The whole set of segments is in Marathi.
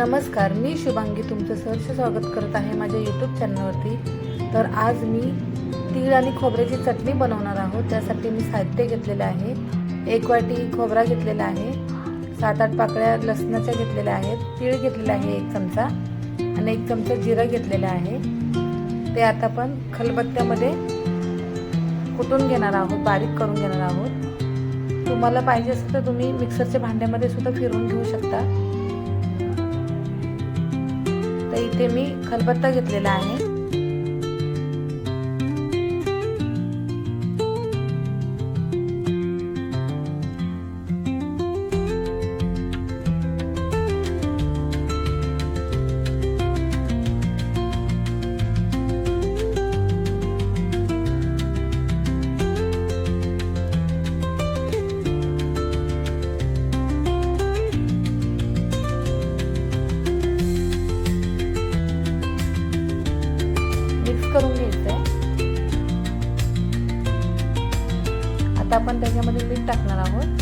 नमस्कार मी शुभांगी तुमचं सहर्ष स्वागत करत आहे माझ्या यूट्यूब चॅनलवरती तर आज मी तीळ आणि खोबऱ्याची चटणी बनवणार आहोत. त्यासाठी मी साहित्य घेतलेलं आहे. एक वाटी खोबरा घेतलेला आहे. सात आठ पाकळ्या लसणाच्या घेतलेल्या आहेत. तीळ घेतलेला आहे एक चमचा आणि एक चमचा जिरं घेतलेला आहे. ते आता आपण खलबत्त्यामध्ये कुटून घेणार आहोत बारीक करून घेणार आहोत. तुम्हाला पाहिजे असेल तर तुम्ही मिक्सरच्या भांड्यामध्ये सुद्धा फिरवून घेऊ शकता. इथे मी खलबत्ता घेतलेला आहे. मिक्स करून घ्यायचं आहे आता आपण त्याच्यामध्ये मीठ टाकणार आहोत.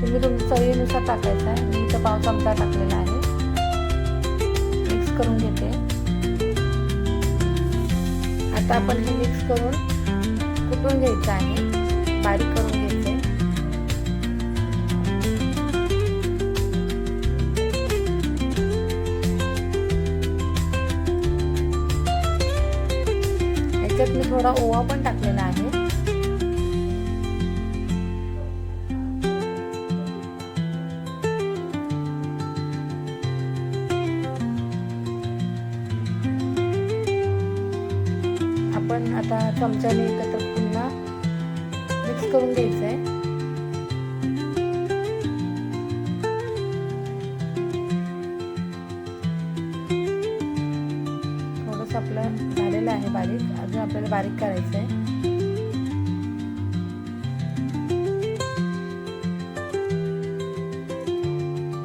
तुम्ही तुमच्या चवीनुसार टाकायचं आहे. मी इथं पाव चमचा टाकलेला आहे. मिक्स करून घेते. आता आपण हे मिक्स करून कुटून घ्यायचं आहे. बारीक करून याच्यात मी थोडा ओवा पण टाकलेला आहे. आपण आता चमच्याने एकत्र पुन्हा मिक्स करून घ्यायचं आहे थोडंसं आपलं झालेलं आहे बारीक. अजून आपल्याला बारीक करायचं आहे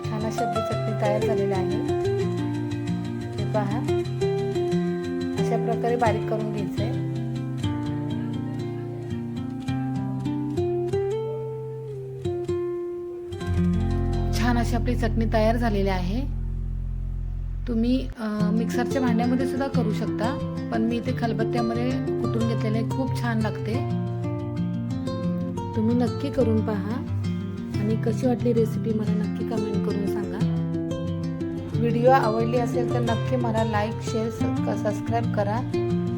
छान अशी आपली चटणी तयार झालेली आहे. हे पहा. अशा प्रकारे बारीक करून घ्यायचं आहे छान अशी आपली चटणी तयार झालेली आहे. तुम्ही मिक्सरच्या भांड्यामध्ये सुद्धा करू शकता पण मी इथे खलबत्त्यामध्ये कुटून घेतलेले खूप छान लागते. तुम्ही नक्की करून पहा आणि कशी वाटली रेसिपी मला नक्की कमेंट करून सांगा. व्हिडिओ आवडली असेल तर नक्की मला लाईक शेअर सबस्क्राईब करा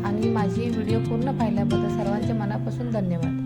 आणि माझी व्हिडिओ पूर्ण पाहिल्याबद्दल सर्वांचे मनापासून धन्यवाद.